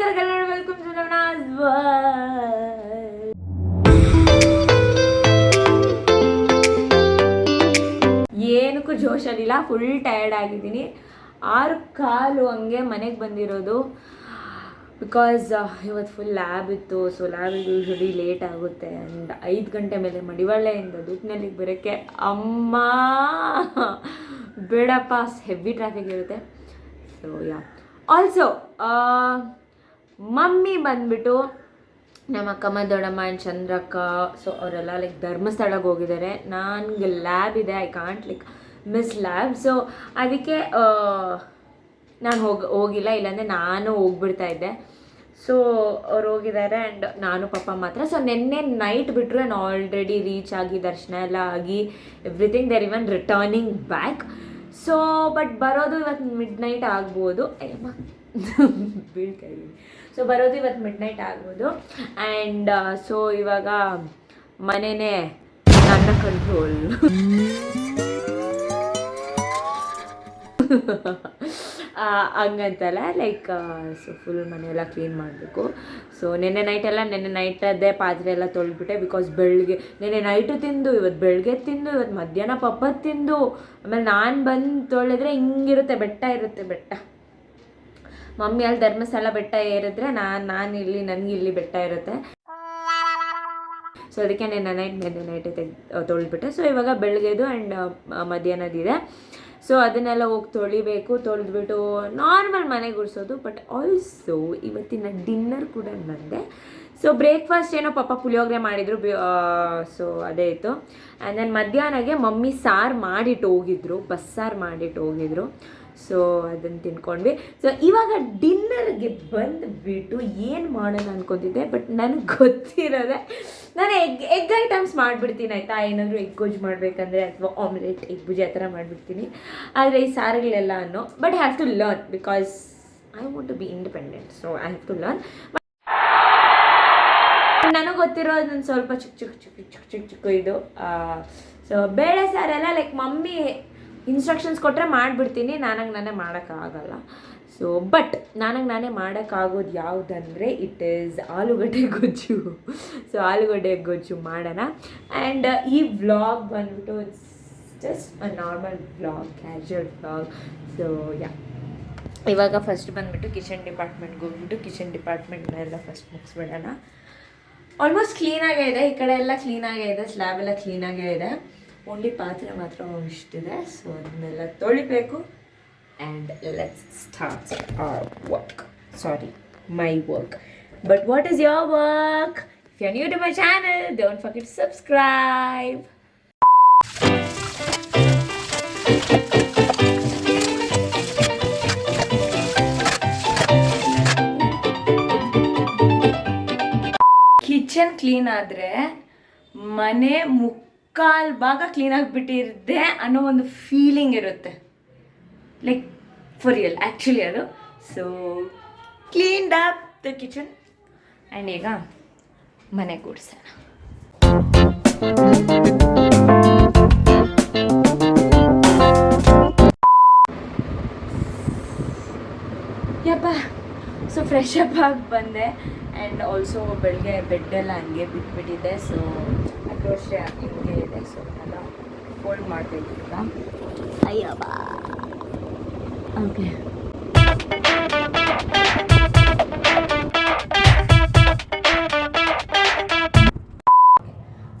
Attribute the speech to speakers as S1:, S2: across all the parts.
S1: ನಮಸ್ಕಾರ welcome to ನವನಾಸ್ ಏನಕ್ಕೂ ಜೋಶಲ್ಲಿಲ್ಲ ಫುಲ್ ಟಯರ್ಡ್ ಆಗಿದ್ದೀನಿ. ಆರು ಕಾಲು ಹಂಗೆ ಮನೆಗೆ ಬಂದಿರೋದು. ಬಿಕಾಸ್ ಇವತ್ತು ಫುಲ್ ಲ್ಯಾಬ್ ಇತ್ತು ಸೊ ಲ್ಯಾಬಿಗೆ ಯೂಶ್ವಲಿ ಲೇಟ್ ಆಗುತ್ತೆ ಆ್ಯಂಡ್ ಐದು ಗಂಟೆ ಮೇಲೆ ಮಡಿವಾಳೆಯಿಂದ ದುಡ್ಡಿನಲ್ಲಿ ಬರೋಕ್ಕೆ ಅಮ್ಮ! ಬೇಡಪ್ಪ ಹೆವಿ ಟ್ರಾಫಿಕ್ ಇರುತ್ತೆ. ಸೊ ಯಾ ಆಲ್ಸೋ ಮಮ್ಮಿ ಬಂದ್ಬಿಟ್ಟು ನಮ್ಮ ಅಕ್ಕಮ್ಮ ದೊಡ್ಡಮ್ಮ ಆ್ಯಂಡ್ ಚಂದ್ರಕ್ಕ ಸೊ ಅವರೆಲ್ಲ ಲೈಕ್ ಧರ್ಮಸ್ಥಳಕ್ಕೆ ಹೋಗಿದ್ದಾರೆ. ನನಗೆ ಲ್ಯಾಬ್ ಇದೆ. I can't like miss lab so ಅದಕ್ಕೆ ನಾನು ಹೋಗಿ, ಹೋಗಿಲ್ಲ. ಇಲ್ಲಾಂದರೆ ನಾನು ಹೋಗ್ಬಿಡ್ತಾ ಇದ್ದೆ. ಸೊ ಅವ್ರು ಹೋಗಿದ್ದಾರೆ ಆ್ಯಂಡ್ ನಾನು ಪಪ್ಪ ಮಾತ್ರ. ಸೊ ನಿನ್ನೆ ನೈಟ್ ಬಿಟ್ಟರು ನಾನು ಆಲ್ರೆಡಿ ರೀಚ್ ಆಗಿ, ದರ್ಶನ ಎಲ್ಲ ಆಗಿ everything there even returning back so but ಬರೋದು ಇವತ್ತು ಮಿಡ್ ನೈಟ್ ಆಗ್ಬೋದು ಬೀಳ್ತಾ ಇದ್ದೀನಿ ಸೊ ಬರೋದು ಇವತ್ತು ಮಿಡ್ ನೈಟ್ ಆಗ್ಬೋದು ಆ್ಯಂಡ್ ಸೊ ಇವಾಗ ಮನೆಯೇ ನನ್ನ ಕಂಟ್ರೋಲ್ ಹಂಗಂತಲ್ಲ ಲೈಕ್ ಸೊ ಫುಲ್ ಮನೆಯೆಲ್ಲ ಕ್ಲೀನ್ ಮಾಡಬೇಕು. ಸೊ ನೆನ್ನೆ ನೈಟೆಲ್ಲ ನೆನ್ನೆ ನೈಟದ್ದೇ ಪಾತ್ರೆ ಎಲ್ಲ ತೊಳ್ಬಿಟ್ಟೆ ಬಿಕಾಸ್ ಬೆಳಗ್ಗೆ ನೆನ್ನೆ ನೈಟು ತಿಂದು ಇವತ್ತು ಬೆಳಗ್ಗೆ ತಿಂದು ಇವತ್ತು ಮಧ್ಯಾಹ್ನ ಪಪ್ಪತ್ತು ತಿಂದು, ಆಮೇಲೆ ನಾನು ಬಂದು ತೊಳೆದ್ರೆ ಹಿಂಗಿರುತ್ತೆ, ಬೆಟ್ಟ ಇರುತ್ತೆ ಬೆಟ್ಟ. ಮಮ್ಮಿ ಅಲ್ಲಿ ಧರ್ಮಸ್ಥಳ ಬೆಟ್ಟ ಏರಿದ್ರೆ ನಾನು ನಾನು ಇಲ್ಲಿ, ನನಗೆ ಇಲ್ಲಿ ಬೆಟ್ಟ ಇರುತ್ತೆ. ಸೊ ಅದಕ್ಕೆ ನೆನ್ನೆ ನೈಟ್ ನೆನ್ನೆ ನೈಟ್ ತೆಗ್ದು ತೊಳೆದ್ಬಿಟ್ಟೆ. ಸೊ ಇವಾಗ ಬೆಳಗ್ಗೆದು ಆ್ಯಂಡ್ ಮಧ್ಯಾಹ್ನದಿದೆ ಸೊ ಅದನ್ನೆಲ್ಲ ಹೋಗಿ ತೊಳಿಬೇಕು, ತೊಳೆದ್ಬಿಟ್ಟು ನಾರ್ಮಲ್ ಮನೆಗೆ ಗುಡಿಸೋದು ಬಟ್ ಆಲ್ಸೋ ಇವತ್ತಿನ ಡಿನ್ನರ್ ಕೂಡ ಬಂದೆ ಸೊ ಬ್ರೇಕ್ಫಾಸ್ಟ್ ಏನೋ ಪಾಪ ಪುಳಿಯೋಗರೆ ಮಾಡಿದರು ಸೊ ಅದೇ ಇತ್ತು. ಆ್ಯಂಡ್ ದೆನ್ ಮಧ್ಯಾಹ್ನಗೆ ಮಮ್ಮಿ ಸಾರು ಮಾಡಿಟ್ಟು ಹೋಗಿದ್ರು, ಬಸ್ಸಾರು ಮಾಡಿಟ್ಟು ಹೋಗಿದ್ರು. ಸೊ ಅದನ್ನು ತಿನ್ಕೊಂಡ್ವಿ. ಸೊ ಇವಾಗ ಡಿನ್ನರ್ಗೆ ಬಂದುಬಿಟ್ಟು ಏನು ಮಾಡೋಣ ಅನ್ಕೊತಿದ್ದೆ ಬಟ್ ನನಗೆ ಗೊತ್ತಿರೋದೆ. ನಾನು ಎಗ್ ಎಗ್ ಐಟಮ್ಸ್ ಮಾಡಿಬಿಡ್ತೀನಿ, ಆಯಿತಾ? ಏನಾದರೂ ಎಗ್ ಗೊಜ್ಜು ಮಾಡಬೇಕಂದ್ರೆ ಅಥವಾ ಆಮ್ಲೆಟ್ ಎಗ್ ಬುಜಿ ಆ ಥರ ಮಾಡಿಬಿಡ್ತೀನಿ. ಆದರೆ ಈ ಸಾರುಗಳೆಲ್ಲ ಅನ್ನೋ but have to learn because I want to be independent so I have to learn ನನಗೆ ಗೊತ್ತಿರೋದು ಸ್ವಲ್ಪ ಚಿಕ್ಕ ಚಿಕ್ಕ ಚಿಕ್ಕ ಚಿಕ್ಕ ಚಿಕ್ಕ ಚಿಕ್ಕ ಇದು. ಸೊ ಬೇಳೆ ಸಾರೆಲ್ಲ ಲೈಕ್ ಮಮ್ಮಿ ಇನ್ಸ್ಟ್ರಕ್ಷನ್ಸ್ ಕೊಟ್ಟರೆ ಮಾಡಿಬಿಡ್ತೀನಿ. ನನಗೆ ನಾನೇ ಮಾಡೋಕ್ಕಾಗಲ್ಲ. ಸೊ ಬಟ್ ನನಗೆ ನಾನೇ ಮಾಡೋಕ್ಕಾಗೋದು ಯಾವುದಂದರೆ ಇಟ್ ಈಸ್ ಆಲೂಗಡ್ಡೆ ಗೊಜ್ಜು. ಸೊ ಆಲೂಗಡ್ಡೆ ಗೊಜ್ಜು ಮಾಡೋಣ. ಆ್ಯಂಡ್ ಈ ವ್ಲಾಗ್ ಬಂದುಬಿಟ್ಟು just a normal vlog casual vlog so yeah ಇವಾಗ ಫಸ್ಟ್ ಬಂದುಬಿಟ್ಟು ಕಿಚನ್ ಡಿಪಾರ್ಟ್ಮೆಂಟ್ಗೆ ಹೋಗ್ಬಿಟ್ಟು ಕಿಚನ್ ಡಿಪಾರ್ಟ್ಮೆಂಟ್ನೆಲ್ಲ ಫಸ್ಟ್ ಮುಗಿಸ್ಬಿಡೋಣ ಆಲ್ಮೋಸ್ಟ್ ಕ್ಲೀನಾಗೇ ಇದೆ. ಈ ಕಡೆ ಎಲ್ಲ ಕ್ಲೀನಾಗೇ ಇದೆ. ಸ್ಲ್ಯಾಬ್ ಎಲ್ಲ ಕ್ಲೀನಾಗೇ ಇದೆ. ಓನ್ಲಿ ಪಾತ್ರೆ ಮಾತ್ರ ಇಷ್ಟಿದೆ. ಸೊ ಅದನ್ನೆಲ್ಲ ತೊಳಿಬೇಕು. And let's start our work sorry my work but what is your work if you new to my channel don't forget subscribe kitchen clean ಆದರೆ ಮನೆ ಮುಕ್ಕಾಲು ಭಾಗ ಕ್ಲೀನ್ ಆಗಿಬಿಟ್ಟಿರುತ್ತೆ ಅನ್ನೋ ಒಂದು ಫೀಲಿಂಗ್ ಇರುತ್ತೆ. ಲೈಕ್ ಫಾರ್ ರಿಯಲ್ ಆ್ಯಕ್ಚುಲಿ ಅದು. So clean up the kitchen and ಈಗ ಮನೆ ಕೂಡ್ಸೋಣ ಯಪ್ಪ ಸೊ ಫ್ರೆಶ್ ಅಪ್ ಆಗಿ ಬಂದೆ. ಆ್ಯಂಡ್ ಆಲ್ಸೋ ಬೆಳಗ್ಗೆ ಬೆಡ್ಡೆಲ್ಲ ಹಂಗೆ ಬಿಟ್ಬಿಟ್ಟಿದ್ದೆ. ಸೊ ಅದು ಅಷ್ಟೇ ಹಿಂಗೆ ಇದೆ ಸೊ ಅದನ್ನೆಲ್ಲ ಫೋಲ್ಡ್ ಮಾಡಬೇಕು ಈಗ ಅಯ್ಯಬ್ಬ ಓಕೆ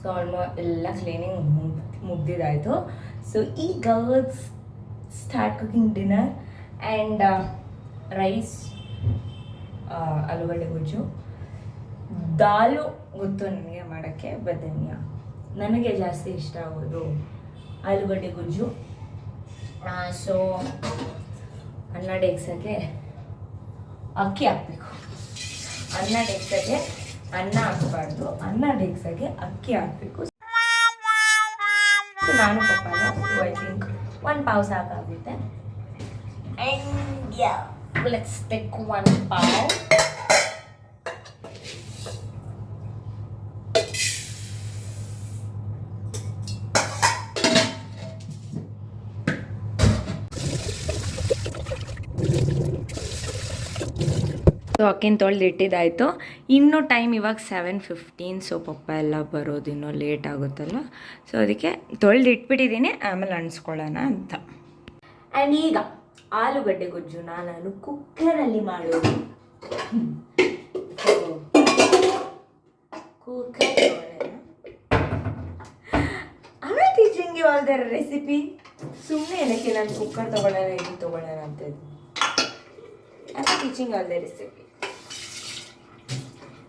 S1: ಸೊ ಆಲ್ಮೋ ಎಲ್ಲ ಕ್ಲೀನಿಂಗ್ ಮುಗ್ದಿದ್ದಾಯಿತು ಸೊ ಈಗ start cooking dinner and rice ಆಲೂಗಡ್ಡೆ ಗೊಜ್ಜು ದಾಲು ಗೊತ್ತು ನನಗೆ ಮಾಡೋಕ್ಕೆ, ಬದನ್ಯ? ನನಗೆ ಜಾಸ್ತಿ ಇಷ್ಟ ಆಗೋದು ಆಲೂಗಡ್ಡೆ ಗುಜ್ಜು. ಸೊ ಅನ್ನ ಡೇಗ್ಸೋಕ್ಕೆ ಅಕ್ಕಿ ಹಾಕಬೇಕು. ಅನ್ನ ಡೇಗ್ಸೋಕ್ಕೆ ಅನ್ನ ಹಾಕಬಾರ್ದು. ಅನ್ನ ಡೇಗ್ಸೋಕ್ಕೆ ಅಕ್ಕಿ ಹಾಕಬೇಕು. ನಾನು ಪಪ್ಪಾನ ಐ ಥಿಂಕ್ ಒನ್ ಪಾವ್ ಸಾಕಾಗುತ್ತೆ. ಆ್ಯಂಡ್ ಲೆಟ್ಸ್ ಟೇಕ್ ಒನ್ ಪಾವ್. ಸೊ ಅಕ್ಕಿನ ತೊಳೆದು ಇಟ್ಟಿದ್ದಾಯಿತು. ಇನ್ನೂ ಟೈಮ್ ಇವಾಗ ಸೆವೆನ್ ಫಿಫ್ಟೀನ್ ಸೊ ಪಪ್ಪ ಎಲ್ಲ ಬರೋದು ಇನ್ನೂ ಲೇಟ್ ಆಗುತ್ತಲ್ಲ. ಸೊ ಅದಕ್ಕೆ ತೊಳೆದು ಇಟ್ಬಿಟ್ಟಿದ್ದೀನಿ, ಆಮೇಲೆ ಅಣಿಸ್ಕೊಳ್ಳೋಣ ಅಂತ. ಆ್ಯಂಡ್ ಈಗ ಆಲೂಗಡ್ಡೆ ಗೊಜ್ಜು ನಾನು ಕುಕ್ಕರಲ್ಲಿ ಮಾಡೋದು. ಕುಕ್ಕರ್ ಆಮೇಲೆ ಟೀಚಿಂಗ್ ಆಲ್ ರೆಸಿಪಿ ಸುಮ್ಮನೆ ಏನಕ್ಕೆ ನಾನು ಕುಕ್ಕರ್ ತೊಗೊಳ್ಳೋಣ, ಇದು ತೊಗೊಳ್ಳೋಣ ಅಂತ teaching all the recipe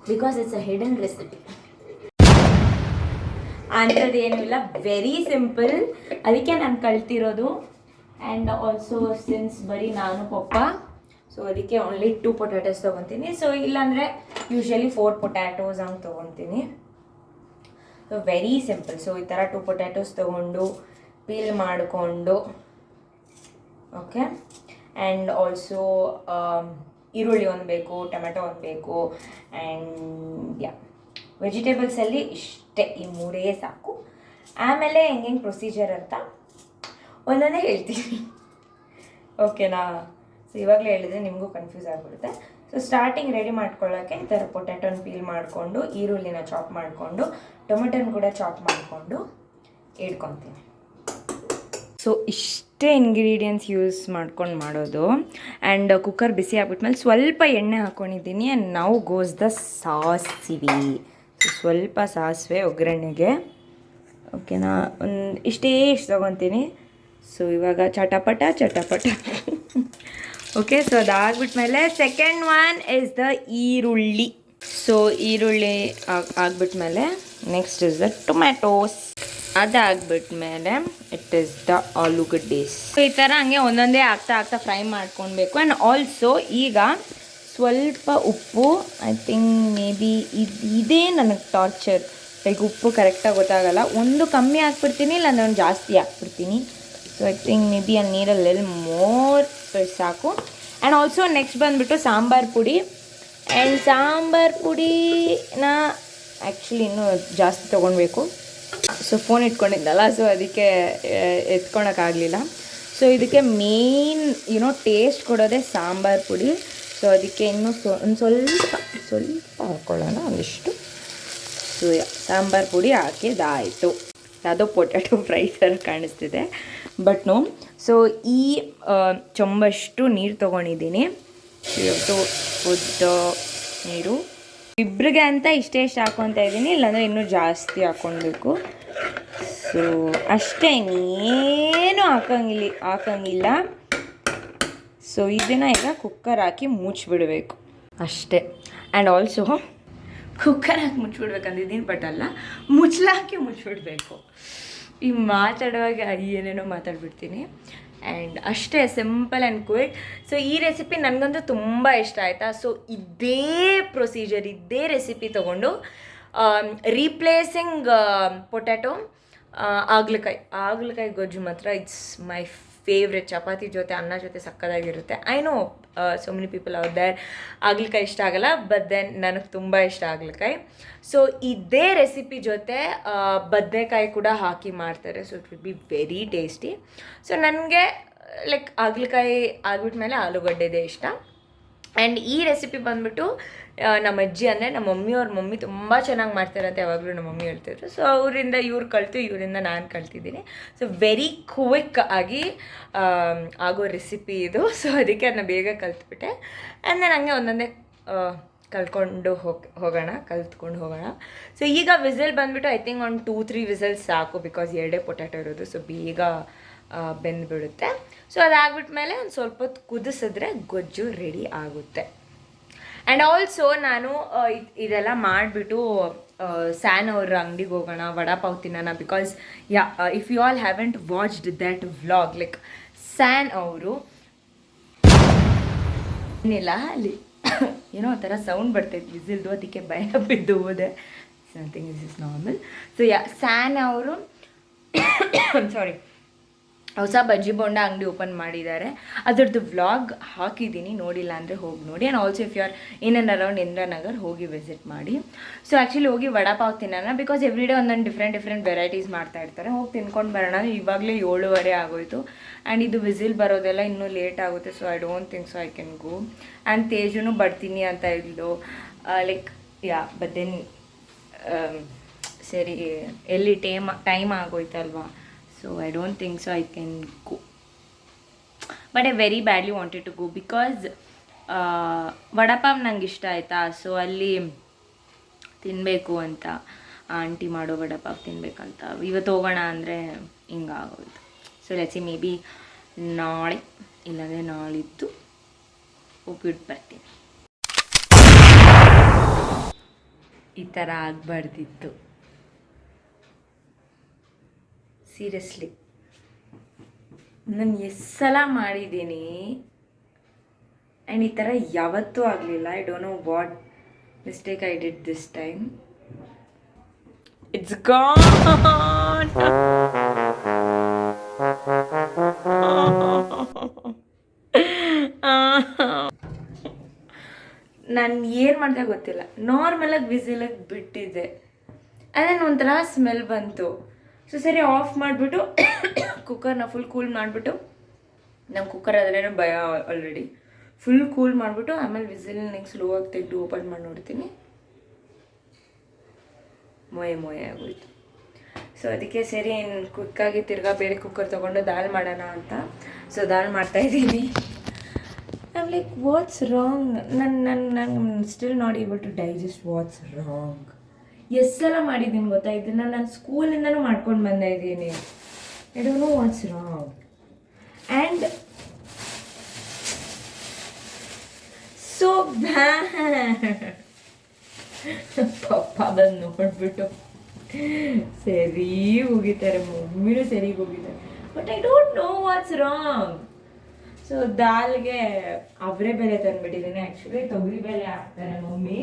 S1: because it's a hidden recipe ಅಂಥದ್ದು ಏನೂ ಇಲ್ಲ. ವೆರಿ ಸಿಂಪಲ್ ಅದಕ್ಕೆ ನಾನು ಕಲ್ತಿರೋದು. ಆ್ಯಂಡ್ ಆಲ್ಸೋ ಸಿನ್ಸ್ ಬರೀ ನಾನು ಪಪ್ಪ ಸೊ ಅದಕ್ಕೆ ಓನ್ಲಿ ಟೂ ಪೊಟ್ಯಾಟೋಸ್ ತೊಗೊತೀನಿ. ಸೊ ಇಲ್ಲಾಂದರೆ ಯೂಶ್ವಲಿ ಫೋರ್ ಪೊಟ್ಯಾಟೋಸ್ ಹಂಗೆ ತೊಗೊತೀನಿ. ಸೊ ವೆರಿ ಸಿಂಪಲ್ ಸೊ ಈ ಥರ ಟೂ ಪೊಟ್ಯಾಟೋಸ್ ತೊಗೊಂಡು ಪೀಲ್ ಮಾಡಿಕೊಂಡು ಓಕೆ ಆ್ಯಂಡ್ ಆಲ್ಸೋ ಈರುಳ್ಳಿ ಒಂದು ಬೇಕು, ಟೊಮೆಟೊ ಒಂದು ಬೇಕು ಆ್ಯಂಡ್ ಯಾ ವೆಜಿಟೇಬಲ್ಸಲ್ಲಿ ಇಷ್ಟೇ, ಈ ಮೂರೇ ಸಾಕು. ಆಮೇಲೆ ಹೆಂಗೆ ಪ್ರೊಸೀಜರ್ ಅಂತ ಒಂದೊಂದೇ ಹೇಳ್ತೀನಿ. ಓಕೆನಾ ಸೊ ಇವಾಗಲೇ ಹೇಳಿದ್ರೆ ನಿಮಗೂ ಕನ್ಫ್ಯೂಸ್ ಆಗಿಬಿಡುತ್ತೆ. ಸೊ ಸ್ಟಾರ್ಟಿಂಗ್ ರೆಡಿ ಮಾಡ್ಕೊಳ್ಳೋಕ್ಕೆ ಈ ಥರ ಪೊಟ್ಯಾಟೊನ ಪೀಲ್ ಮಾಡಿಕೊಂಡು, ಈರುಳ್ಳಿನ ಚಾಪ್ ಮಾಡಿಕೊಂಡು, ಟೊಮೆಟೊನ ಕೂಡ ಚಾಪ್ ಮಾಡಿಕೊಂಡು ಇಟ್ಕೊತೀನಿ. ಸೊ ಇಷ್ಟೇ ಇಂಗ್ರೀಡಿಯೆಂಟ್ಸ್ ಯೂಸ್ ಮಾಡ್ಕೊಂಡು ಮಾಡೋದು. ಆ್ಯಂಡ್ ಕುಕ್ಕರ್ ಬಿಸಿ ಆಗ್ಬಿಟ್ಮೇಲೆ ಸ್ವಲ್ಪ ಎಣ್ಣೆ ಹಾಕ್ಕೊಂಡಿದ್ದೀನಿ ಆ್ಯಂಡ್ ನಾವು ಗೋಸ್ ದ ಸಾಸಿವೆ ಸ್ವಲ್ಪ ಸಾಸಿವೆ, ಒಗ್ಗರಣೆಗೆ. ಓಕೆನಾ ಒಂದು ಇಷ್ಟೇ ಇಷ್ಟು ತೊಗೊತೀನಿ. ಸೊ ಇವಾಗ ಚಟಪಟ ಚಟಪಟ. ಓಕೆ ಸೊ ಅದಾಗ್ಬಿಟ್ಮೇಲೆ ಸೆಕೆಂಡ್ ಒನ್ ಇಸ್ ದ ಈರುಳ್ಳಿ. ಸೊ ಈರುಳ್ಳಿ ಆಗ್ಬಿಟ್ಮೇಲೆ ನೆಕ್ಸ್ಟ್ ಇಸ್ ದ ಟೊಮ್ಯಾಟೋಸ್ ಅದಾಗ್ಬಿಟ್ಮೇಲೆ ಇಟ್ ಇಸ್ ದ ಆಲೂಗಡ್ಡೆಸ್ ಈ ಥರ ಹಂಗೆ ಒಂದೊಂದೇ ಆಗ್ತಾ ಆಗ್ತಾ ಫ್ರೈ ಮಾಡ್ಕೊಳ್ಬೇಕು ಆ್ಯಂಡ್ ಆಲ್ಸೋ ಈಗ ಸ್ವಲ್ಪ ಉಪ್ಪು ಐ ಥಿಂಕ್ ಮೇ ಬಿ ಇದು ನನಗೆ ಟಾರ್ಚರ್ ಲೈಕ್ ಉಪ್ಪು ಕರೆಕ್ಟಾಗಿ ಗೊತ್ತಾಗಲ್ಲ. ಒಂದು ಕಮ್ಮಿ ಹಾಕ್ಬಿಡ್ತೀನಿ ಇಲ್ಲಾಂದ್ರೆ ಒಂದು ಜಾಸ್ತಿ ಹಾಕ್ಬಿಡ್ತೀನಿ so I think maybe ಅಲ್ಲಿ ನೀರಲ್ಲಿ ಮೋರ್ ಸಾಕು. ಆ್ಯಂಡ್ ಆಲ್ಸೋ ನೆಕ್ಸ್ಟ್ ಬಂದುಬಿಟ್ಟು ಸಾಂಬಾರು ಪುಡಿ. ಆ್ಯಂಡ್ ಸಾಂಬಾರು ಪುಡಿನ ಆ್ಯಕ್ಚುಲಿ ಇನ್ನೂ ಜಾಸ್ತಿ ತೊಗೊಳ್ಬೇಕು ಸೊ ಫೋನ್ ಇಟ್ಕೊಂಡಿದ್ದಲ್ಲ. ಸೊ ಅದಕ್ಕೆ ಎತ್ಕೊಳಕ್ಕಾಗಲಿಲ್ಲ. ಸೊ ಇದಕ್ಕೆ ಮೇನ್ ಯುನೋ ಟೇಸ್ಟ್ ಕೊಡೋದೇ ಸಾಂಬಾರು ಪುಡಿ. ಸೊ ಅದಕ್ಕೆ ಇನ್ನೂ ಸೊ ಒಂದು ಸ್ವಲ್ಪ ಸ್ವಲ್ಪ ಹಾಕ್ಕೊಳ್ಳೋಣ ಒಂದಿಷ್ಟು ಸೊ ಸಾಂಬಾರು ಪುಡಿ ಹಾಕಿದಾಯಿತು. ಯಾವುದೋ ಪೊಟ್ಯಾಟೊ ಫ್ರೈ ಥರ ಕಾಣಿಸ್ತಿದೆ. ಬಟ್ ನೋ ಸೊ ಈ ಚೊಂಬಷ್ಟು ನೀರು ತೊಗೊಂಡಿದ್ದೀನಿ. ಇವತ್ತು ಉದ್ದ ನೀರು. ಇಬ್ರಿಗೆ ಅಂತ ಇಷ್ಟೇ ಇಷ್ಟು ಹಾಕ್ಕೊತಾ ಇದ್ದೀನಿ. ಇಲ್ಲಾಂದರೆ ಇನ್ನೂ ಜಾಸ್ತಿ ಹಾಕ್ಕೊಳ್ಬೇಕು ಸೊ ಅಷ್ಟೇ ಇನ್ನೇನು ಹಾಕಂಗಿಲ್ಲ ಹಾಕಂಗಿಲ್ಲ. ಸೊ ಇದನ್ನು ಈಗ ಕುಕ್ಕರ್ ಹಾಕಿ ಮುಚ್ಚಿಬಿಡಬೇಕು ಅಷ್ಟೇ. ಆ್ಯಂಡ್ ಆಲ್ಸೋ ಕುಕ್ಕರ್ ಹಾಕಿ ಮುಚ್ಚಿಬಿಡ್ಬೇಕಂದಿದ್ದೀನಿ ಬಟ್ ಅಲ್ಲ ಮುಚ್ಚಲಾಕಿ ಮುಚ್ಚಿಬಿಡ್ಬೇಕು ಈ ಮಾತಾಡುವಾಗ ಏನೇನೋ ಮಾತಾಡ್ಬಿಡ್ತೀನಿ. ಆ್ಯಂಡ್ ಅಷ್ಟೇ ಸಿಂಪಲ್ ಆ್ಯಂಡ್ ಕ್ವಿಕ್ ಸೊ ಈ ರೆಸಿಪಿ ನನಗಂತೂ ತುಂಬ ಇಷ್ಟ ಆಯಿತಾ? ಸೊ ಇದೇ ಪ್ರೊಸೀಜರ್ ಇದೇ ರೆಸಿಪಿ ತೊಗೊಂಡು ರೀಪ್ಲೇಸಿಂಗ್ ಪೊಟ್ಯಾಟೊ ಆಗ್ಲಕಾಯಿ ಆಗ್ಲಕಾಯಿ ಗೊಜ್ಜು ಮಾತ್ರ ಇಟ್ಸ್ ಮೈ ಫೇವ್ರೆಟ್ ಚಪಾತಿ ಜೊತೆ, ಅನ್ನ ಜೊತೆ ಸಕ್ಕದಾಗಿರುತ್ತೆ. I know so many people ಅವ್ರ ದೇರ್ ಆಗ್ಲಕಾಯಿ ಇಷ್ಟ ಆಗಲ್ಲ ಬಟ್ ದೆನ್ ನನಗೆ ತುಂಬ ಇಷ್ಟ ಆಗ್ಲಕಾಯಿ. ಸೊ ಇದೇ ರೆಸಿಪಿ ಜೊತೆ ಬದನೆಕಾಯಿ ಕೂಡ ಹಾಕಿ ಮಾಡ್ತಾರೆ. So it will be very tasty so ನನಗೆ ಲೈಕ್ ಆಗ್ಲಕಾಯಿ ಆಗಿಬಿಟ್ಮೇಲೆ ಆಲೂಗಡ್ಡೆದೇ ಇಷ್ಟ. ಆ್ಯಂಡ್ ಈ ರೆಸಿಪಿ ಬಂದ್ಬಿಟ್ಟು ನಮ್ಮ ಅಜ್ಜಿ ಅಂದರೆ ನಮ್ಮ ಮಮ್ಮಿಯವ್ರ ಮಮ್ಮಿ ತುಂಬ ಚೆನ್ನಾಗಿ ಮಾಡ್ತಾರೆ ಅಂತ ಯಾವಾಗಲೂ ನಮ್ಮ ಮಮ್ಮಿ ಹೇಳ್ತಿದ್ರು. ಸೊ ಅವರಿಂದ ಇವ್ರು ಕಲಿತು, ಇವರಿಂದ ನಾನು ಕಲ್ತಿದ್ದೀನಿ. ಸೊ ವೆರಿ ಕ್ವಿಕ್ ಆಗಿ ಆಗೋ ರೆಸಿಪಿ ಇದು. ಸೊ ಅದಕ್ಕೆ ಅದನ್ನ ಬೇಗ ಕಲ್ತ್ಬಿಟ್ಟೆ. ಆ್ಯಂಡ್ ನಾನು ಹಂಗೆ ಒಂದೊಂದೇ ಕಲ್ತ್ಕೊಂಡು ಹೋಗಿ, ಹೋಗೋಣ, ಕಲ್ತ್ಕೊಂಡು ಹೋಗೋಣ. ಸೊ ಈಗ ವಿಸಲ್ ಬಂದುಬಿಟ್ಟು ಐ ಥಿಂಕ್ ಒಂದು ಟೂ ತ್ರೀ ವಿಸಲ್ಸ್ ಸಾಕು ಬಿಕಾಸ್ ಎರಡೇ ಪೊಟ್ಯಾಟೊ ಇರೋದು. ಸೊ ಬೇಗ ಆ, ಬೆಂದ್ಬಿಡುತ್ತೆ. ಸೊ ಅದಾಗ್ಬಿಟ್ಮೇಲೆ ಒಂದು ಸ್ವಲ್ಪ ಹೊತ್ತು ಕುದಿಸಿದ್ರೆ ಗೊಜ್ಜು ರೆಡಿ ಆಗುತ್ತೆ. ಆ್ಯಂಡ್ ಆಲ್ಸೋ ನಾನು ಆ, ಇದ್- ಇದೆಲ್ಲ ಮಾಡಿಬಿಟ್ಟು ಸ್ಯಾನ್ ಅವ್ರ ಅಂಗಡಿಗೆ ಹೋಗೋಣ ವಡಾಪಾವ್ ತಿನ್ನೋಣ because yeah if you all haven't watched that vlog like San ಅವರು ಏನಿಲ್ಲ ಅಲ್ಲಿ ಏನೋ ಒಂಥರ ಸೌಂಡ್ ಬರ್ತೈತೆ ವಿಸಿಲ್ದು ಅದಕ್ಕೆ ಭಯ ಬಿದ್ದು ಹೋದೆ. Something is is normal so yeah San ಅವರು ಸಾರಿ ಹೊಸ ಬಜ್ಜಿ ಬೋಂಡ ಅಂಗಡಿ ಓಪನ್ ಮಾಡಿದ್ದಾರೆ. ಅದರದ್ದು ವ್ಲಾಗ್ ಹಾಕಿದ್ದೀನಿ. ನೋಡಿಲ್ಲ ಅಂದರೆ ಹೋಗಿ ನೋಡಿ. And also if you are in and around Indiranagar ಹೋಗಿ ವಿಸಿಟ್ ಮಾಡಿ. ಸೊ ಆ್ಯಕ್ಚುಲಿ ಹೋಗಿ ವಡಾಪಾವ್ ತಿನ್ನೋಣ. ಬಿಕಾಸ್ ಎವ್ರಿ ಡೇ ಒಂದೊಂದು ಡಿಫ್ರೆಂಟ್ ಡಿಫ್ರೆಂಟ್ ವೆರೈಟೀಸ್ ಮಾಡ್ತಾ ಇರ್ತಾರೆ. ಹೋಗಿ ತಿನ್ಕೊಂಡು ಬರೋಣ. ಇವಾಗಲೇ ಏಳುವರೆ ಆಗೋಯಿತು. ಆ್ಯಂಡ್ ಇದು ವಿಸಿಲ್ ಬರೋದೆಲ್ಲ ಇನ್ನೂ ಲೇಟ್ ಆಗುತ್ತೆ. So I don't think so I can go and ತೇಜುನು ಬರ್ತೀನಿ ಅಂತ ಇದ್ಲು. ಲೈಕ್ ಯಾ ಬಟ್ ದೆನ್ ಸರಿ, ಎಲ್ಲಿ ಟೇಮ್ ಟೈಮ್ ಆಗೋಯ್ತಲ್ವಾ? So I don't think so I can go. But I very badly wanted to go because vada pav ನಂಗೆ ಇಷ್ಟ ಆಯಿತಾ? So ಅಲ್ಲಿ ತಿನ್ನಬೇಕು ಅಂತ ಆಂಟಿ ಮಾಡೋ ವಡಪಾವ್ ತಿನ್ಬೇಕಂತ. ಇವತ್ತು ಹೋಗೋಣ ಅಂದರೆ ಹಿಂಗಾಗೋಯ್ತು ಸೊ ಲೆಟ್ಸಿ ಮೇ ಬಿ ನಾಳೆ, ಇಲ್ಲಾಂದರೆ ನಾಳಿದ್ದು ಹೋಗ್ಬಿಟ್ಟು ಬರ್ತೀನಿ. ಈ ಥರ ಆಗಬಾರ್ದಿತ್ತು. ಸೀರಿಯಸ್ಲಿ ನಾನು ಎಷ್ಟು ಸಲ ಮಾಡಿದ್ದೀನಿ. ಆ್ಯಂಡ್ ಈ ಥರ ಯಾವತ್ತೂ ಆಗಲಿಲ್ಲ. I don't know what mistake I did this time it's gone ನಾನು ಏನು ಮಾಡಿದೆ ಗೊತ್ತಿಲ್ಲ. ನಾರ್ಮಲಾಗಿ ಬಿಸಿಲಾಗಿ ಬಿಟ್ಟಿದ್ದೆ. ಅದೇ ಒಂಥರ ಸ್ಮೆಲ್ ಬಂತು. ಸೊ ಸರಿ ಆಫ್ ಮಾಡಿಬಿಟ್ಟು ಕುಕ್ಕರ್ನ ಫುಲ್ ಕೂಲ್ ಮಾಡಿಬಿಟ್ಟು ನಮ್ಮ ಕುಕ್ಕರ್ ಅದ್ರೇನೋ ಭಯ ಆಲ್ರೆಡಿ ಫುಲ್ ಕೂಲ್ ಮಾಡಿಬಿಟ್ಟು ಆಮೇಲೆ ವಿಸಿಲ್ ನೆಕ್ಸ್ಟ್ ಸ್ಲೋ ಆಗಿ ತೆಗೆದು ಓಪನ್ ಮಾಡಿ ನೋಡ್ತೀನಿ. ಮೊಯೆ ಮೊಯೆ ಆಗೋಯ್ತು. ಸೊ ಅದಕ್ಕೆ ಸರಿ ಕ್ವಿಕ್ಕಾಗಿ ತಿರ್ಗಾ ಬೇರೆ ಕುಕ್ಕರ್ ತೊಗೊಂಡು ದಾಲ್ ಮಾಡೋಣ ಅಂತ. ಸೊ ದಾಲ್ ಮಾಡ್ತಾಯಿದ್ದೀನಿ ಐಮ್ ಲೈಕ್ ವಾಟ್ಸ್ ರಾಂಗ್ ನನ್ನ ನನ್ನ ನನ್ನ still not able to digest what's wrong ಎಷ್ಟು ಸಲ ಮಾಡಿದ್ದೀನಿ ಗೊತ್ತಾ? ಇದನ್ನು ನಾನು ಸ್ಕೂಲಿಂದನೂ ಮಾಡ್ಕೊಂಡು ಬಂದ ಇದ್ದೀನಿ. I know what's wrong and so ಪಪ್ಪ ಬಂದು ನೋಡ್ಬಿಟ್ಟು ಸರಿ ಹೋಗಿದ್ದಾರೆ, ಮಮ್ಮಿನೂ ಸರಿ ಹೋಗಿದ್ದಾರೆ. But I don't know what's wrong so ದಾಲ್ಗೆ ಅವರೇ ಬೆಲೆ ತಂದ್ಬಿಟ್ಟಿದ್ದೀನಿ. ಆ್ಯಕ್ಚುಲಿ ತೊಗರಿ ಬೆಲೆ ಹಾಕ್ತಾರೆ ಮಮ್ಮಿ.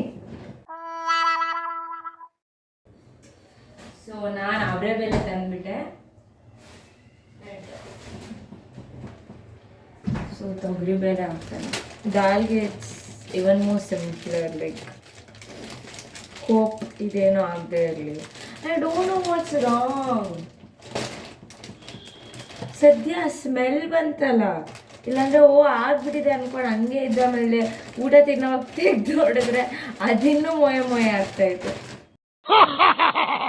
S1: ಸೊ ನಾನು ಅವರೇ ಬೆಲೆ ತಂದ್ಬಿಟ್ಟೆ. ಸೊ ತೊಗರಿ ಬೇಳೆ ಹಾಕ್ತಾನೆ. ದಾಲ್ಗೆ it's even more simpler like hope ಇದೇನೋ ಆಗದೆ ಇರಲಿ. I don't know what's wrong ಸದ್ಯ ಸ್ಮೆಲ್ ಬಂತಲ್ಲ. ಇಲ್ಲಾಂದ್ರೆ, ಓ, ಆಗ್ಬಿಟ್ಟಿದೆ ಅನ್ಕೊಂಡು ಹಂಗೆ ಇದ್ದ ಮೇಲೆ ಊಟ ತಿನ್ನೋ ತೆಗ್ದು ನೋಡಿದ್ರೆ ಅದಿನ್ನೂ ಮೊಯ ಮೊಯ ಆಗ್ತಾ ಇತ್ತು.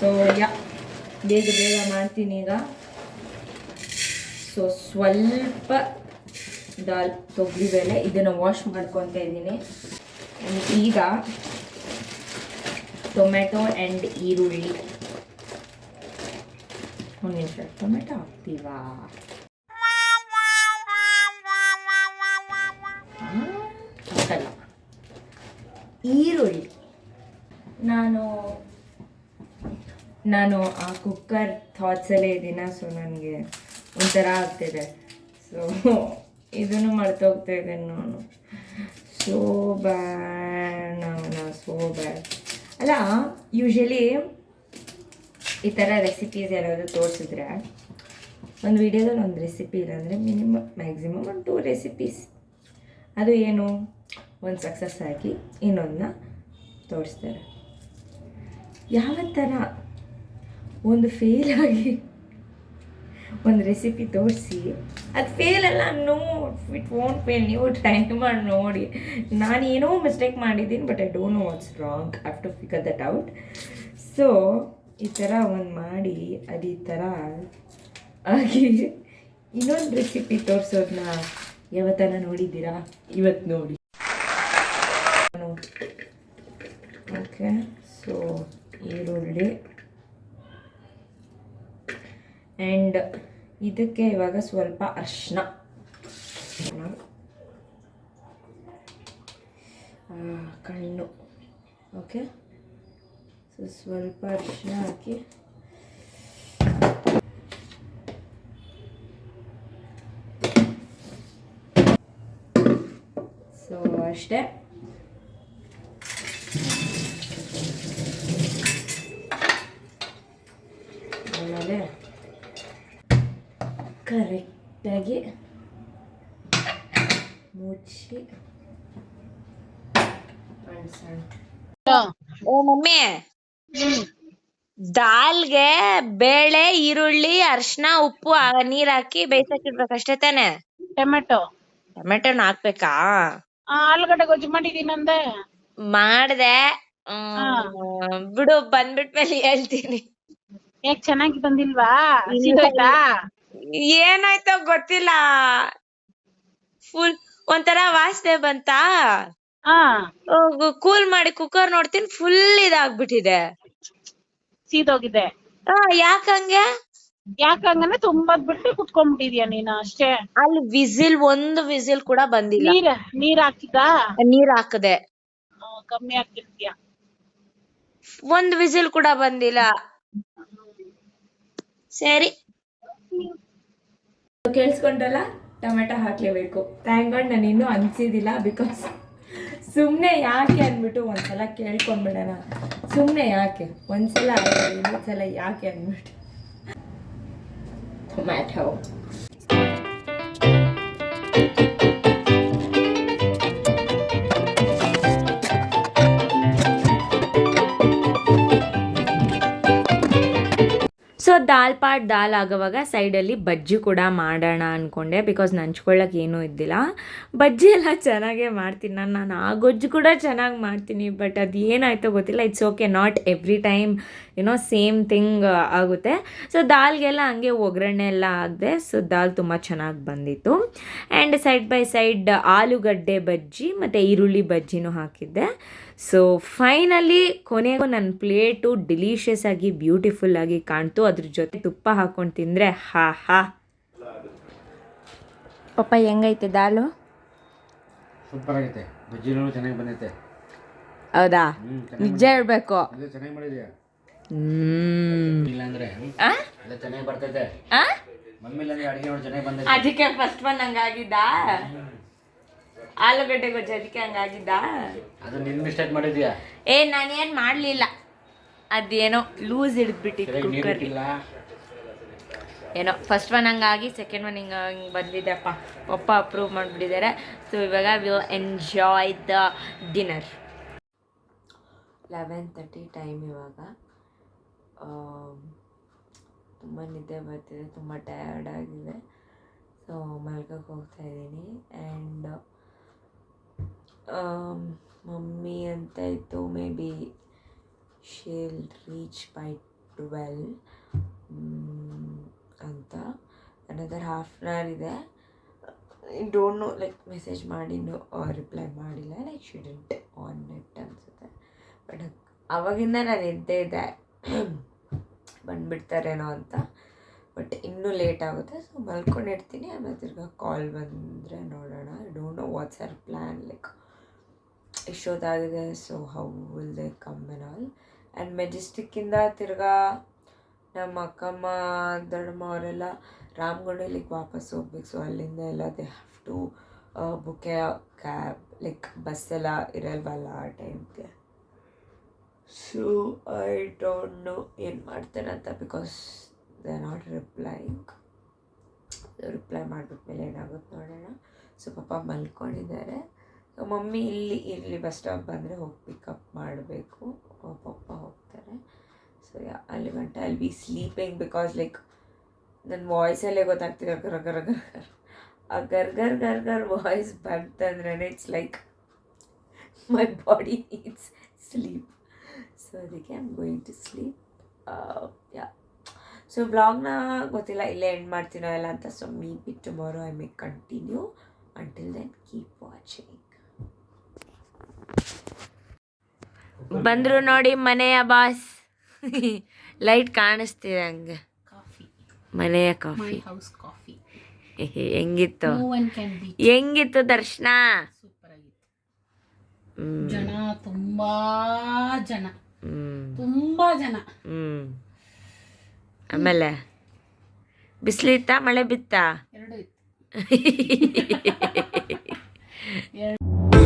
S1: ಸೊ ಯಾ ಬೇಗ ಬೇಗ ಮಾಡ್ತೀನಿ ಈಗ. ಸೊ ಸ್ವಲ್ಪ ದಾಲ್ ತೊಗರಿಬೇಳೆ ಇದನ್ನು ವಾಶ್ ಮಾಡ್ಕೊತ ಇದ್ದೀನಿ. ಈಗ ಟೊಮೆಟೊ ಆ್ಯಂಡ್ ಈರುಳ್ಳಿ. ಒಂದು ನಿಮಿಷ ಟೊಮೆಟೊ ಹಾಕ್ತೀವಾ? ಈರುಳ್ಳಿ. ನಾನು ನಾನು ಆ ಕುಕ್ಕರ್ ಥಾಟ್ಸಲ್ಲೇ ಇದ್ದೀನ? ಸೊ ನನಗೆ ಒಂಥರ ಆಗ್ತಿದೆ. ಸೊ ಇದನ್ನು ಮರ್ತೋಗ್ತಾ ಇದ್ದೇನೆ ನಾನು. ಸೋ ಬ್ಯಾಡ್ ಸೋ ಬ್ಯಾಡ್ ಅಲ್ಲ ಯೂಶಲಿ ಈ ಥರ ರೆಸಿಪೀಸ್ ಯಾರಾದರೂ ತೋರಿಸಿದ್ರೆ, ಒಂದು ವೀಡಿಯೋದಲ್ಲಿ ಒಂದು ರೆಸಿಪಿ ಇಲ್ಲಾಂದರೆ ಮಿನಿಮಮ್ ಮ್ಯಾಕ್ಸಿಮಮ್ ಒಂದು ಟೂ ರೆಸಿಪೀಸ್ ಅದು ಏನು? ಒಂದು ಸಕ್ಸಸ್ ಆಗಿ ಇನ್ನೊಂದನ್ನ ತೋರಿಸ್ತಾರೆ. ಯಾವ ಥರ? ಒಂದು ಫೇಲ್ ಆಗಿ ಒಂದು ರೆಸಿಪಿ ತೋರಿಸಿ. ಅದು ಫೇಲ್ ಅಲ್ಲ ನೋ ಇಟ್ ವೋಂಟ್ ಫೇಲ್ ನೀವು ಟ್ರೈ ಮಾಡಿ ನೋಡಿ. ನಾನು ಏನೋ ಮಿಸ್ಟೇಕ್ ಮಾಡಿದ್ದೀನಿ but I don't know what's wrong have to figure that out so ಈ ಥರ ಒಂದು ಮಾಡಿ, ಅದು ಈ ಥರ ಆಗಿ ಇನ್ನೊಂದು ರೆಸಿಪಿ ತೋರಿಸೋದನ್ನ ಯಾವತ್ತನ ನೋಡಿದ್ದೀರಾ? ಇವತ್ತು ನೋಡಿ ಓಕೆ ಸೊ ಈರುಳ್ಳಿ ಆ್ಯಂಡ್ ಇದಕ್ಕೆ ಇವಾಗ ಸ್ವಲ್ಪ ಅರ್ಶಿನ ಕಣ್ಣು. ಓಕೆ ಸೊ ಸ್ವಲ್ಪ ಅರ್ಶಿನ ಹಾಕಿ. ಸೊ ಅಷ್ಟೇ ಆಮೇಲೆ ನೀಟಾಗಿ ಮುಚ್ಚಿ ಓ ಮಮ್ಮಿ. ದಾಲ್ಗೆ ಬೇಳೆ ಈರುಳ್ಳಿ ಅರ್ಶಿನ ಉಪ್ಪು ನೀರ್ ಹಾಕಿ ಬೇಯಿಸಾಕಿಡ್ಬೇಕು ಅಷ್ಟೇ ತಾನೆ?
S2: ಟೊಮೆಟೊ.
S1: ಟೊಮೆಟೊನ ಹಾಕ್ಬೇಕಾ?
S2: ಆ, ಆಲೂಗಡ್ಡೆ ಗೊಜ್ಜು ಮಾಡಿದೀನಂದೆ
S1: ಮಾಡ್ದೆ. ಬಿಡು ಬಂದ್ಬಿಟ್ಮೇಲೆ ಹೇಳ್ತೀನಿ.
S2: ಯಾಕ್ ಚೆನ್ನಾಗಿ ಬಂದಿಲ್ವಾ?
S1: ಏನಾಯ್ತೋ ಗೊತ್ತಿಲ್ಲ. ಫುಲ್ ಒಂಥರ ವಾಸನೆ ಬಂತಾ? ಕೂಲ್ ಮಾಡಿ ಕುಕ್ಕರ್ ನೋಡ್ತೀನಿ ಫುಲ್ ಇದಾಗ್ಬಿಟ್ಟಿದೆ.
S2: ಸೀದೋಗಿದೆ.
S1: ಆ, ಯಾಕಂಗೆ
S2: ಯಾಕಂಗನೆ ತುಂಬಾ ಬಿಟ್ಟು ಕುತ್ಕೊಂಡ್ಬಿಟ್ಟಿದ್ಯಾ ನೀನು ಅಷ್ಟೇ.
S1: ಅಲ್ಲಿ ವಿಸಿಲ್ ಒಂದು ವಿಸಿಲ್ ಕೂಡ ಬಂದಿಲ್ಲ.
S2: ನೀರ್ ನೀರ್ ಹಾಕಿದ
S1: ನೀರ್ ಹಾಕದೆ.
S2: ಕಮ್ಮಿ ಆಗ್ತಿರ್ತೀಯ
S1: ಒಂದ್ ವಿಸಿಲ್ ಕೂಡ ಬಂದಿಲ್ಲ. ಸರಿ. ಕೇಳಿಸ್ಕೊಂಡ್ರಲ್ಲ? ಟೊಮೆಟೊ ಹಾಕಲೇಬೇಕು. ಥ್ಯಾಂಕ್ ಗಾಡ್ ನಾನು ಇನ್ನೂ ಅನ್ಸಿದಿಲ್ಲ ಬಿಕಾಸ್ ಸುಮ್ಮನೆ ಯಾಕೆ ಅಂದ್ಬಿಟ್ಟು ಒಂದ್ಸಲ ಕೇಳ್ಕೊಂಡ್ಬಿಡೋಣ. ಸುಮ್ಮನೆ ಯಾಕೆ? ಒಂದ್ಸಲ ಇನ್ನೊಂದ್ಸಲ ಯಾಕೆ ಅಂದ್ಬಿಟ್ಟು. ಟೊಮ್ಯಾಟೊ ಪಾಟ್ ದಾಲ್ ಆಗೋವಾಗ ಸೈಡಲ್ಲಿ ಬಜ್ಜಿ ಕೂಡ ಮಾಡೋಣ ಅಂದ್ಕೊಂಡೆ ಬಿಕಾಸ್ ನಂಚ್ಕೊಳ್ಳೋಕೆ ಏನೂ ಇದ್ದಿಲ್ಲ. ಬಜ್ಜಿ ಎಲ್ಲ ಚೆನ್ನಾಗೇ ಮಾಡ್ತೀನಿ ನಾನು. ನಾನು ಆ ಗೊಜ್ಜು ಕೂಡ ಚೆನ್ನಾಗಿ ಮಾಡ್ತೀನಿ ಬಟ್ ಅದು ಏನಾಯ್ತೋ ಗೊತ್ತಿಲ್ಲ. It's okay not every time ಏನೋ ಸೇಮ್ ಥಿಂಗ್ ಆಗುತ್ತೆ. ಸೊ ದಾಲ್ಗೆಲ್ಲ ಹಂಗೆ ಒಗ್ಗರಣೆ ಎಲ್ಲ ಆಗದೆ ಸೊ ದಾಲ್ ತುಂಬ ಚೆನ್ನಾಗಿ ಬಂದಿತ್ತು. ಆ್ಯಂಡ್ ಸೈಡ್ ಬೈ ಸೈಡ್ ಆಲೂಗಡ್ಡೆ ಬಜ್ಜಿ ಮತ್ತು ಈರುಳ್ಳಿ ಬಜ್ಜಿನೂ ಹಾಕಿದ್ದೆ. ಸೊ ಫೈನಲಿ ಕೊನೆಗೂ ನನ್ನ ಪ್ಲೇಟು ಡಿಲೀಷಿಯಸ್ ಆಗಿ ಬ್ಯೂಟಿಫುಲ್ ಆಗಿ ಕಾಣ್ತು. ಅದ್ರ ಜೊತೆ ತುಪ್ಪ ಹಾಕೊಂಡು ತಿಂದರೆ ಹಾ ಹಾ. ಪಪ್ಪ ಹೆಂಗೈತೆ ದಾಲು?
S3: ಸೂಪರ್ ಆಗೈತೆ ಬಜ್ಜಿನೂ ಚೆನ್ನಾಗಿ ಬಂದೈತೆ.
S1: ಹೌದಾ? ನಿಜ ಹೇಳ್ಬೇಕು.
S3: ಚೆನ್ನಾಗಿ ಮಾಡಿದ್ಯಾ?
S1: ಅದಕ್ಕೆ ಫಸ್ಟ್ ಒನ್ ಹಂಗಾಗಿದ್ದ? ಆಲೂಗಡ್ಡೆ ಗೊಜ್ಜು ಅದಕ್ಕೆ ಹಂಗಾಗಿದ್ದ?
S3: ಅದು ನಿನ್ ಮಿಸ್ಟೇಕ್ ಮಾಡಿದ್ಯಾ?
S1: ಏ ನಾನೇನು ಮಾಡಲಿಲ್ಲ. ಅದೇನೋ ಲೂಸ್ ಹಿಡಿದ್ಬಿಟ್ಟಿತ್ತು ಕುಕ್ಕರ್ ಏನೋ ಫಸ್ಟ್ ಒನ್ ಹಂಗಾಗಿ ಸೆಕೆಂಡ್ ಒನ್ ಹಿಂಗೆ ಹಿಂಗೆ ಬಂದಿದ್ದೆಪ್ಪ ಪಪ್ಪ ಅಪ್ರೂವ್ ಮಾಡಿಬಿಟ್ಟಿದ್ದಾರೆ ಸೊ ಇವಾಗ will enjoy the dinner eleven thirty time ಇವಾಗ. ತುಂಬ ನಿದ್ದೆ ಬರ್ತಿದೆ, ತುಂಬ ಟಯರ್ಡ್ ಆಗಿದೆ ಸೊ ಮಲ್ಕಕ್ಕೆ ಹೋಗ್ತಾ ಇದ್ದೀನಿ. ಆ್ಯಂಡ್ ಮಮ್ಮಿ ಅಂತ ಇತ್ತು maybe shall reach by twelve ಅಂತ. ಅನದರ್ ಹಾಫ್ ಆನ್ ಅವರ್ ಇದೆ. ಡೋಂಟ್ ನೋ ಲೈಕ್ ಮೆಸೇಜ್ ಮಾಡಿ ರಿಪ್ಲೈ ಮಾಡಿಲ್ಲ. ಲೈಕ್ ಶುಡೆಂಟ್ ಆನ್ ನೆಟ್ ಅನಿಸುತ್ತೆ. ಬಟ್ ಅವಾಗಿಂದ ನಾನು ಎದ್ದೇ ಇದ್ದೆ ಬಂದುಬಿಡ್ತಾರೇನೋ ಅಂತ. ಬಟ್ ಇನ್ನೂ ಲೇಟ್ ಆಗುತ್ತೆ. ಸೊ ಮಲ್ಕೊಂಡಿರ್ತೀನಿ. ಆಮೇಲೆ ತಿರ್ಗಾ ಕಾಲ್ ಬಂದರೆ ನೋಡೋಣ. I don't know what's our plan like ಎಷ್ಟೊತ್ತಾಗಿದೆ so how will they come and all and ಮೆಜೆಸ್ಟಿಕ್ಕಿಂದ ತಿರ್ಗಾ ನಮ್ಮ ಅಕ್ಕಮ್ಮ, ದೊಡ್ಡಮ್ಮ ಅವರೆಲ್ಲ ರಾಮಗುಂಡಲಿಗೆ ವಾಪಸ್ ಹೋಗ್ಬೇಕು. ಸೊ ಅಲ್ಲಿಂದ ಎಲ್ಲ they have to book a cab like bus ಎಲ್ಲ ಇರಲ್ವಲ್ಲ ಆ ಟೈಮ್ಗೆ ಸೊ ಐ ಡೋಂಟ್ ನೋ ಏನು ಮಾಡ್ತೇನೆ ಅಂತ because they are not replying reply ಮಾಡಿಬಿಟ್ಮೇಲೆ ಏನಾಗುತ್ತೆ ನೋಡೋಣ. ಸೊ ಪಾಪ ಮಲ್ಕೊಂಡಿದ್ದಾರೆ. ಮಮ್ಮಿ ಇಲ್ಲಿ ಇಲ್ಲಿ ಬಸ್ ಸ್ಟಾಪ್ ಬಂದರೆ ಹೋಗಿ ಪಿಕಪ್ ಮಾಡಬೇಕು. ಪಪ್ಪ ಹೋಗ್ತಾರೆ. ಸೊ ಅಲ್ಲಿ ಗಂಟ, ಅಲ್ಲಿ ಬಿ ಸ್ಲೀಪಿಂಗ್ ಬಿಕಾಸ್ ಲೈಕ್ ನನ್ನ ವಾಯ್ಸಲ್ಲೇ ಗೊತ್ತಾಗ್ತಿದೆ ಗರ್ ಗರ್ ಗರ್ ಆ ಗರ್ ಗರ್ ಗರ್ ಗರ್ ವಾಯ್ಸ್ ಬಂತಂದ್ರೆ it's like my body needs sleep so ಅದಕ್ಕೆ I am going to sleep yeah so ಬ್ಲಾಗ್ನ ಗೊತ್ತಿಲ್ಲ ಇಲ್ಲೇ ಎಂಡ್ ಮಾಡ್ತೀನೋ ಇಲ್ಲ ಅಂತ so maybe tomorrow I may continue until then keep watching ಬಂದರು ನೋಡಿ ಮನೆಯ ಬಾಸ್ ಲೈಟ್ ಕಾಣಿಸ್ತಿದೆ ಹಂಗೆ.
S2: ಕಾಫಿ
S1: ಮನೆಯ ಕಾಫಿ
S2: ಹೌಸ್ ಕಾಫಿ
S1: ಹೆಂಗಿತ್ತು? ಹೆಂಗಿತ್ತು ದರ್ಶನ?
S2: ಸೂಪರ್ ಆಗಿತ್ತು. ಜನ ತುಂಬಾ ಜನ. ತುಂಬಾ ಜನ.
S1: ಹ್ಮ್. ಆಮೇಲೆ ಇತ್ತ ಮಳೆ ಬಿತ್ತಾ?
S2: ಎರಡು ಇತ್ತು.